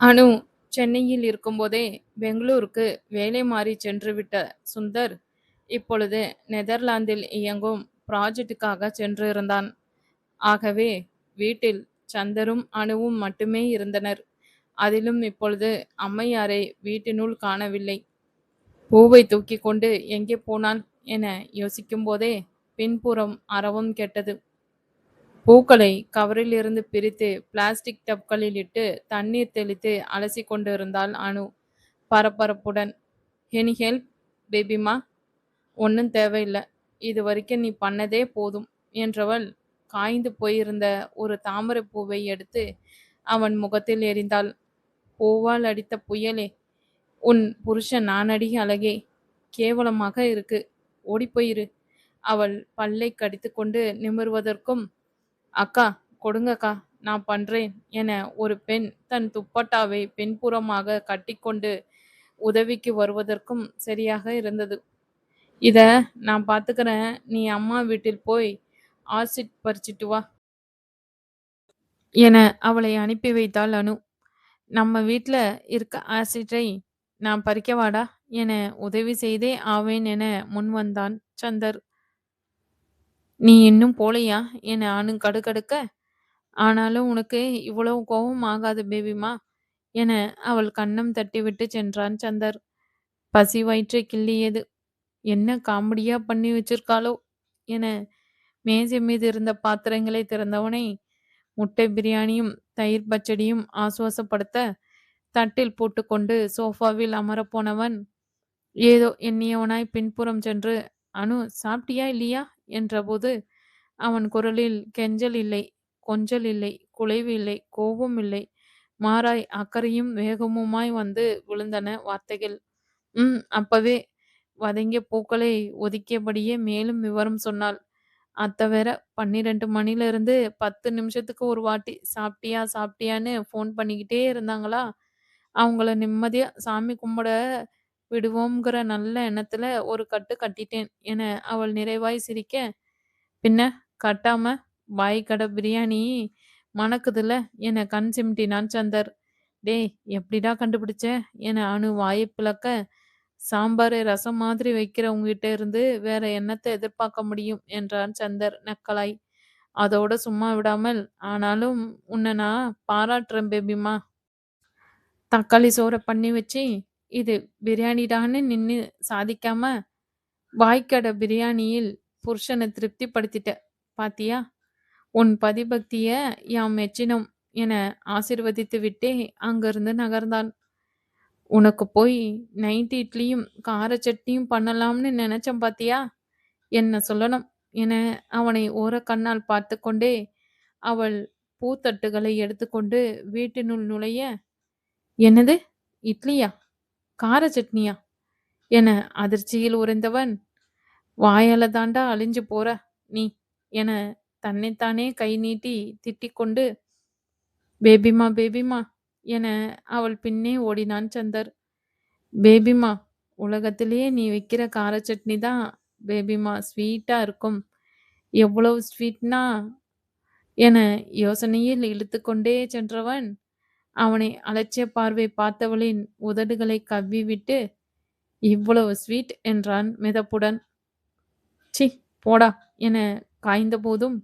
அனு சென்னையில் இருக்கும்போதே பெங்களூருக்கு வேலை மாறி சென்றுவிட்ட சுந்தர் இப்பொழுது நெதர்லாந்தில் இயங்கும் ப்ராஜெக்டுக்காக சென்றிருந்தான். ஆகவே வீட்டில் சந்தரும் அணுவும் மட்டுமே இருந்தனர். அதிலும் இப்பொழுது அம்மையாரை வீட்டினுள் காணவில்லை. பூவை தூக்கி கொண்டு எங்கே போனாள் என யோசிக்கும்போதே பின்புறம் அறவும் கெட்டது பூக்களை கவரிலிருந்து பிரித்து பிளாஸ்டிக் டப்களில் இட்டு தண்ணீர் தெளித்து அலசி கொண்டிருந்தாள் அனு பரபரப்புடன். எனி ஹெல்ப் பேபிமா? ஒன்றும் தேவையில்லை இது வரைக்கும் நீ பண்ணதே போதும் என்றவள் காய்ந்து போயிருந்த ஒரு தாமரை பூவை எடுத்து அவன் முகத்தில் எறிந்தாள். பூவால் அடித்த புயலே உன் புருஷன் நானடி அழகே கேவலமாக இருக்கு ஓடிப்போயிரு அவள் பல்லை கடித்துக்கொண்டு நிமிர்வதற்கும் அக்கா கொடுங்கக்கா நான் பண்றேன் என ஒரு பெண் தன் துப்பட்டாவை பின்புறமாக கட்டிக்கொண்டு உதவிக்கு வருவதற்கும் சரியாக இருந்தது. இத நான் பாத்துக்கிறேன் நீ அம்மா வீட்டில் போய் ஆசிட் பறிச்சிட்டு வா. என அவளை அனுப்பி வைத்தாள் அனு. நம்ம வீட்ல இருக்க ஆசிட்டை நான் பறிக்கவாடா என உதவி செய்தே ஆவேன் என முன்வந்தான் சந்தர். நீ இன்னும் போலையா? என அனு கடுகடுக்க, ஆனாலும் உனக்கு இவ்வளவு கோபம் ஆகாது பேபிமா என அவள் கன்னம் தட்டிவிட்டு சென்றான் சந்தர். பசி வயிற்றை கிள்ளியது. என்ன காமெடியா பண்ணி வச்சிருக்காளோ? என மேஜை மீது இருந்த பாத்திரங்களை திறந்தவனை முட்டை பிரியாணியும் தயிர் பச்சடியும் ஆசுவாசப்படுத்த தட்டில் போட்டுக்கொண்டு சோஃபாவில் அமரப்போனவன் ஏதோ எண்ணியவனாய் பின்புறம் சென்று அனு சாப்பிட்டியா இல்லையா? என்றபோது அவன் குரலில் கெஞ்சல் இல்லை கொஞ்சல் இல்லை குலைவு இல்லை கோபம் இல்லை. மாறாய் அக்கறையும் வேகமுமாய் வந்து விழுந்தன வார்த்தைகள். உம் அப்பவே. வதங்கிய பூக்களை ஒதுக்கியபடியே மேலும் விவரம் சொன்னாள். அத்தை வேற பன்னிரெண்டு மணில இருந்து பத்து நிமிஷத்துக்கு ஒரு வாட்டி சாப்பிட்டியா சாப்பிட்டியான்னு ஃபோன் பண்ணிக்கிட்டே இருந்தாங்களா? அவங்கள நிம்மதியா சாமி கும்பிட விடுவோம்ங்கிற நல்ல எண்ணத்துல ஒரு கட்டு கட்டிட்டேன். என அவள் நிறைவாய் சிரிக்க பின்ன கட்டாம பாய் கடை பிரியாணி மணக்குதுல? என கண் சிமிட்டினான் சந்தர். டேய் எப்படிடா கண்டுபிடிச்ச? என அணு வாயை பிளக்க சாம்பார் ரசம் மாதிரி வைக்கிற உங்ககிட்ட இருந்து வேற என்னத்தை எதிர்பார்க்க முடியும்? என்றான் சந்தர் நக்கலாய். அதோட சும்மா விடாமல் ஆனாலும் உன்னை நான் பாராட்டுறேன் பேபிமா தக்காளி சோறை பண்ணி வச்சு இது பிரியாணிடான்னு நின்னு சாதிக்காம வாய்க்கடை பிரியாணியில் புருஷனை திருப்திப்படுத்திட்ட பாத்தியா? உன் பதிபக்திய யாம் மெச்சினோம் என ஆசிர்வதித்து விட்டே அங்கிருந்து நகர்ந்தான். உனக்கு போய் நைட் இட்லியும் கார சட்னியும் பண்ணலாம்னு நினைச்சேன் பாத்தியா? என்ன சொல்லணும் என அவனை ஓரக்கண்ணால் பார்த்து கொண்டே அவள் பூத்தட்டுகளை எடுத்துக்கொண்டு வீட்டினுள் நுழைய என்னது? இட்லியா? கார சட்னியா? என அதிர்ச்சியில் உறைந்தவன்? வாயால தாண்டா அழிஞ்சு போற நீ? என தன்னைத்தானே கை நீட்டி திட்டிக்கொண்டு பேபிமா பேபிமா என அவள் பின்னே ஓடினான் சந்தர். பேபிமா உலகத்திலேயே நீ வைக்கிற கார சட்னி தான் பேபிமா ஸ்வீட்டா இருக்கும். எவ்வளவு ஸ்வீட்னா? என யோசனையில் இழுத்துக்கொண்டே சென்றவன் அவனை அலட்சிய பார்வை பார்த்தவளின் உதடுகளை கவ்விவிட்டு இவ்வளவு ஸ்வீட் என்றான் மிதப்புடன். சி போடா என காய்ந்த போதும்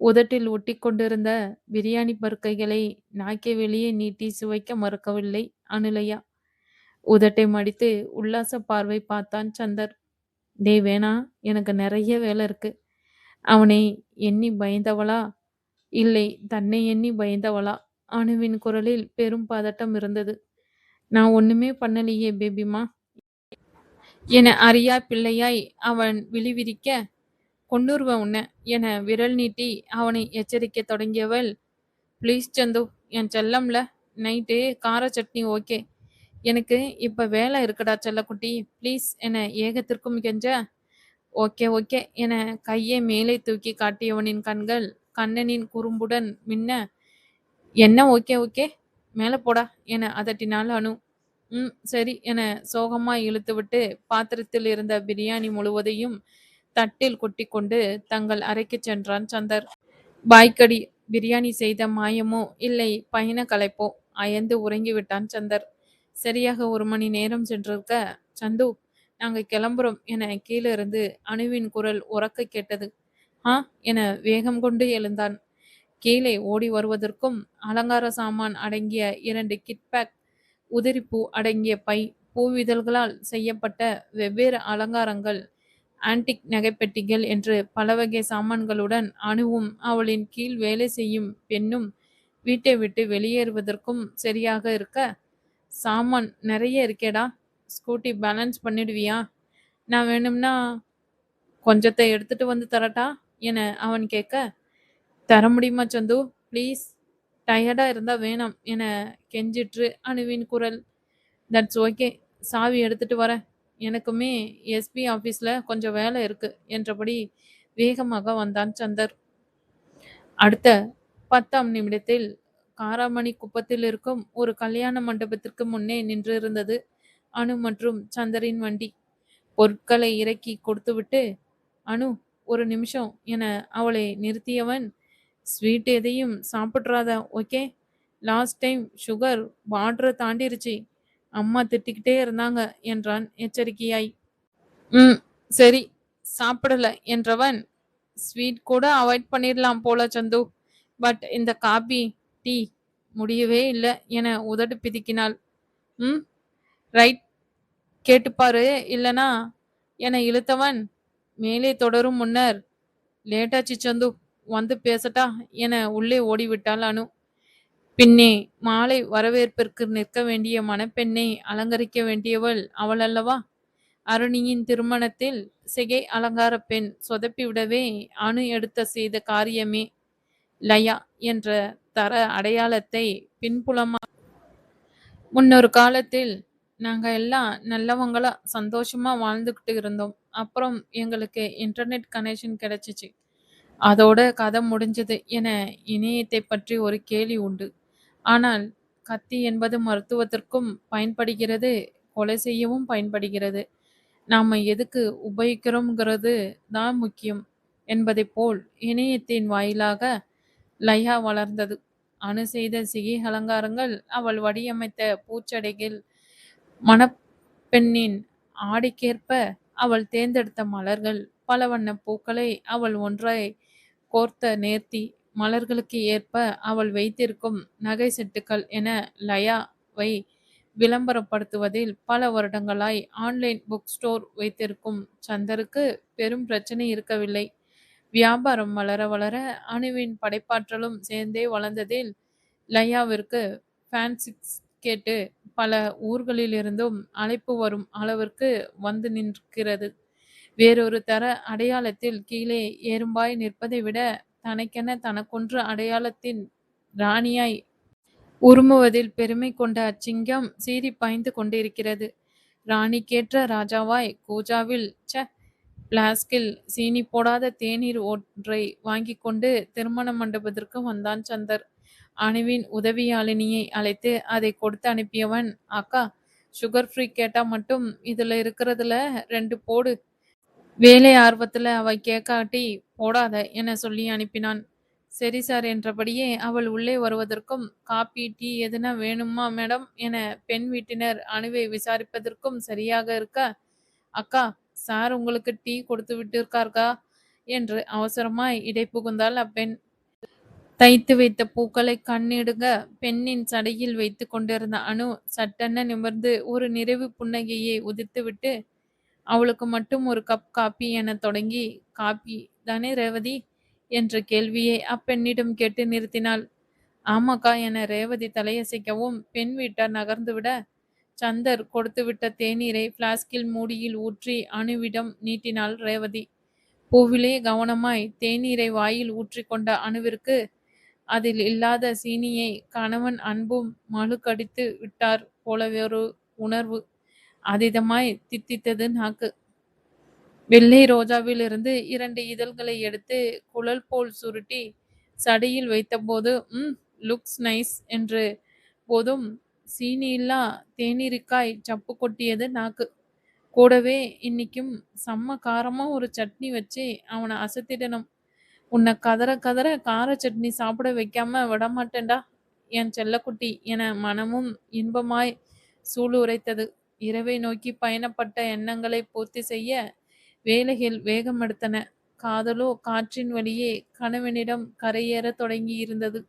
உதட்டில் ஒட்டி கொண்டிருந்த பிரியாணி பருக்கைகளை நாக்கை வெளியே நீட்டி சுவைக்க மறுக்கவில்லை அனுலையா. உதட்டை மடித்து உல்லாச பார்வை பார்த்தான் சந்தர். டே வேணா எனக்கு நிறைய வேலை இருக்கு. அவனை எண்ணி பயந்தவளா? இல்லை தன்னை எண்ணி பயந்தவளா? அணுவின் குரலில் பெரும் பதட்டம் இருந்தது. நான் ஒண்ணுமே பண்ணலையே பேபிமா. என அறியா பிள்ளையாய் அவன் விழிவிரிக்க கொண்டுருவ உன்ன என விரல் நீட்டி அவனை எச்சரிக்க தொடங்கியவள் ப்ளீஸ் சந்து என் செல்லம்ல நைட்டு கார சட்னி ஓகே. எனக்கு இப்ப வேலை இருக்குடா செல்லக்குட்டி. ப்ளீஸ் என ஏகத்திற்கும் கெஞ்ச ஓகே ஓகே என கையை மேலே தூக்கி காட்டியவனின் கண்கள் கண்ணனின் குறும்புடன் மின்ன என்ன? Okay okay. மேலே போடா. என அதட்டினாள் அனு. ம் சரி என சோகமாய் இழுத்துவிட்டு பாத்திரத்தில் இருந்த பிரியாணி முழுவதையும் தட்டில் கொட்டிக்கொண்டு தங்கள் அறைக்கு சென்றான் சந்தர். பாய்க்கடி பிரியாணி செய்த மாயமோ? இல்லை பயண கலைப்போ? அயந்து உறங்கிவிட்டான் சந்தர். சரியாக ஒரு மணி நேரம் சென்றிருக்க சந்து நாங்க கிளம்புறோம் என கீழே இருந்து அணுவின் குரல் உறக்க கேட்டது. ஆ? என வேகம் கொண்டு எழுந்தான். கீழே ஓடி வருவதற்கும் அலங்கார சாமான் அடங்கிய இரண்டு கிட்பேக் உதிரிப்பூ அடங்கிய பை பூவிதழ்களால் செய்யப்பட்ட வெவ்வேறு அலங்காரங்கள் ஆன்டிக் நகைப்பெட்டிகள் என்று பல வகை சாமான்களுடன் அணுவும் அவளின் கீழ் வேலை செய்யும் பெண்ணும் வீட்டை விட்டு வெளியேறுவதற்கும் சரியாக இருக்க. சாமான் நிறைய இருக்கேடா ஸ்கூட்டி பேலன்ஸ் பண்ணிடுவியா? நான் வேணும்னா கொஞ்சத்தை எடுத்துட்டு வந்து தரட்டா? என அவன் கேட்க தர முடியுமா சந்து? ப்ளீஸ் டயர்டாக இருந்தால் வேணாம். என கெஞ்சிற்று. அணுவின் குரல். தட்ஸ் ஓகே சாவி எடுத்துட்டு வரேன். எனக்குமே எஸ்பி ஆஃபீஸில் கொஞ்சம் வேலை இருக்கு என்றபடி வேகமாக வந்தான் சந்தர். அடுத்த பத்தாம் நிமிடத்தில் காராமணி குப்பத்தில் இருக்கும் ஒரு கல்யாண மண்டபத்திற்கு முன்னே நின்றிருந்தது அனு மற்றும் சந்தரின் வண்டி. பொருட்களை இறக்கி கொடுத்துவிட்டு அனு ஒரு நிமிஷம் என அவளை நிறுத்தியவன் ஸ்வீட் எதையும் சாப்பிட்றாத ஓகே லாஸ்ட் டைம் சுகர் பார்டரை தாண்டிருச்சு. அம்மா திட்டிக்கிட்டே இருந்தாங்க என்றான் எச்சரிக்கையாய். ம் சரி சாப்பிடல என்றவன் ஸ்வீட் கூட அவாய்ட் பண்ணிடலாம் போல சந்து. பட் இந்த காபி டீ முடியவே இல்லை என உதடு பிதுக்கினாள். ம் ரைட் கேட்டுப்பாரு இல்லனா என இழுத்தவன் மேலே தொடரும் முன்னர் லேட்டாச்சு சந்து. வந்து பேசட்டா என உள்ளே ஓடிவிட்டாள் அனு. பின்னே மாலை வரவேற்பிற்கு நிற்க வேண்டிய மணப்பெண்ணை அலங்கரிக்க வேண்டியவள் அவள் அல்லவா அருணியின் திருமணத்தில் சிகை அலங்கார பெண் சொதப்பிவிடவே அணு எடுத்த செய்த காரியமே. லயா என்ற தர அடையாளத்தை பின்புலமா. முன்னொரு காலத்தில் நாங்க எல்லாம் நல்லவங்களா சந்தோஷமா வாழ்ந்துகிட்டு இருந்தோம். அப்புறம் எங்களுக்கு இன்டர்நெட் கனெக்ஷன் கிடைச்சிச்சு. அதோட கதை முடிஞ்சது என இணையத்தை பற்றி ஒரு கேலி உண்டு. ஆனால் கத்தி என்பது மருத்துவத்திற்கும் பயன்படுகிறது கொலை செய்யவும் பயன்படுகிறது. நாம எதுக்கு உபயோகிக்கிறோம்ங்கிறது தான் முக்கியம் என்பதைப் போல் இணையத்தின் வாயிலாக லயா வளர்ந்தது. அணு செய்த சிகை அலங்காரங்கள் அவள் வடிவமைத்த பூச்சடைகள் மணப்பெண்ணின் ஆடைக்கேற்ப அவள் தேர்ந்தெடுத்த மலர்கள் பல வண்ண பூக்களை அவள் ஒன்றாய் கோர்த்த நேர்த்தி மலர்களுக்கு ஏற்ப அவள் வைத்திருக்கும் நகை செட்டுக்கள் என லயாவை விளம்பரப்படுத்துவதில் பல வருடங்களாய் ஆன்லைன் புக் ஸ்டோர் வைத்திருக்கும் சந்தருக்கு பெரும் பிரச்சனை இருக்கவில்லை. வியாபாரம் வளர வளர அணுவின் படைப்பாற்றலும் சேர்ந்தே வளர்ந்ததில் லயாவிற்கு ஃபேன்சிக்ஸ் கேட்டு பல ஊர்களிலிருந்தும் அழைப்பு வரும் அளவிற்கு வந்து நிற்கிறது. வேறொரு தர அடையாளத்தில் கீழே ஏறும்பாய் நிற்பதை விட தனக்கென தனக்கொன்று அடையாளத்தின் ராணியாய் உருமுவதில் பெருமை கொண்ட அச்சிங்கம் சீறி பாய்ந்து கொண்டிருக்கிறது. ராணிக்கேற்ற ராஜாவாய் கூஜாவில் ச பிளாஸ்கில் சீனி போடாத தேநீர் ஒன்றை வாங்கி கொண்டு திருமண மண்டபத்திற்கு வந்தான் சந்தர். அணுவின் உதவியாளினியை அழைத்து அதை கொடுத்து அனுப்பியவன் அக்கா சுகர் ஃப்ரீ கேட்டா மட்டும் இதுல இருக்கிறதுல ரெண்டு போடு. வேலை ஆர்வத்துல அவ கேட்காட்டி போடாத என சொல்லி அனுப்பினான். சரி சார் என்றபடியே அவள் உள்ளே வருவதற்கும் காப்பி டீ எதுனா வேணுமா மேடம்? என பெண் வீட்டினர் அணுவை விசாரிப்பதற்கும் சரியாக இருக்க அக்கா சார் உங்களுக்கு டீ கொடுத்து விட்டு இருக்கார்கா என்று அவசரமாய் இடை புகுந்தாள் அப்பெண். தைத்து வைத்த பூக்களை கண்ணிடுங்க பெண்ணின் சடையில் வைத்து கொண்டிருந்த அணு சட்டென நிமிர்ந்து ஒரு நிறைவு புன்னகையை உதிர்த்துவிட்டு அவளுக்கு மட்டும் ஒரு கப் காப்பி என தொடங்கி காப்பி தானே ரேவதி? என்ற கேள்வியை அப்பெண்ணிடம் கேட்டு நிறுத்தினாள். ஆமாக்கா என ரேவதி தலையசைக்கவும் பெண் வீட்டார் நகர்ந்துவிட சந்தர் கொடுத்துவிட்ட தேநீரை பிளாஸ்கில் மூடியில் ஊற்றி அணுவிடம் நீட்டினாள் ரேவதி. பூவிலே கவனமாய் தேநீரை வாயில் ஊற்றிக்கொண்ட அணுவிற்கு அதில் இல்லாத சீனியை கணவன் அன்பும் மழுக்கடித்து விட்டார் போலவே ஒரு உணர்வு அதீதமாய் தித்தித்தது நாக்கு. வெள்ளை ரோஜாவிலிருந்து இரண்டு இதழ்களை எடுத்து குழல் போல் சுருட்டி சடையில் வைத்தபோது ம் லுக்ஸ் நைஸ் என்று போதும் சீனியில்லா தேநீருக்காய் சப்பு கொட்டியது நாக்கு. கூடவே இன்னைக்கும் செம்ம காரமாக ஒரு சட்னி வச்சு அவனை அசத்திடணும். உன்னை கதற கதற கார சட்னி சாப்பிட வைக்காம விடமாட்டேன்டா என் செல்லக்குட்டி என மனமும் இன்பமாய் சூளுரைத்தது. இரவை நோக்கி பயணப்பட்ட எண்ணங்களை பூர்த்தி செய்ய வேலைகள் வேகமெடுத்தன. காதலோ காற்றின் வழியே கணவனிடம் கரையேற தொடங்கி இருந்தது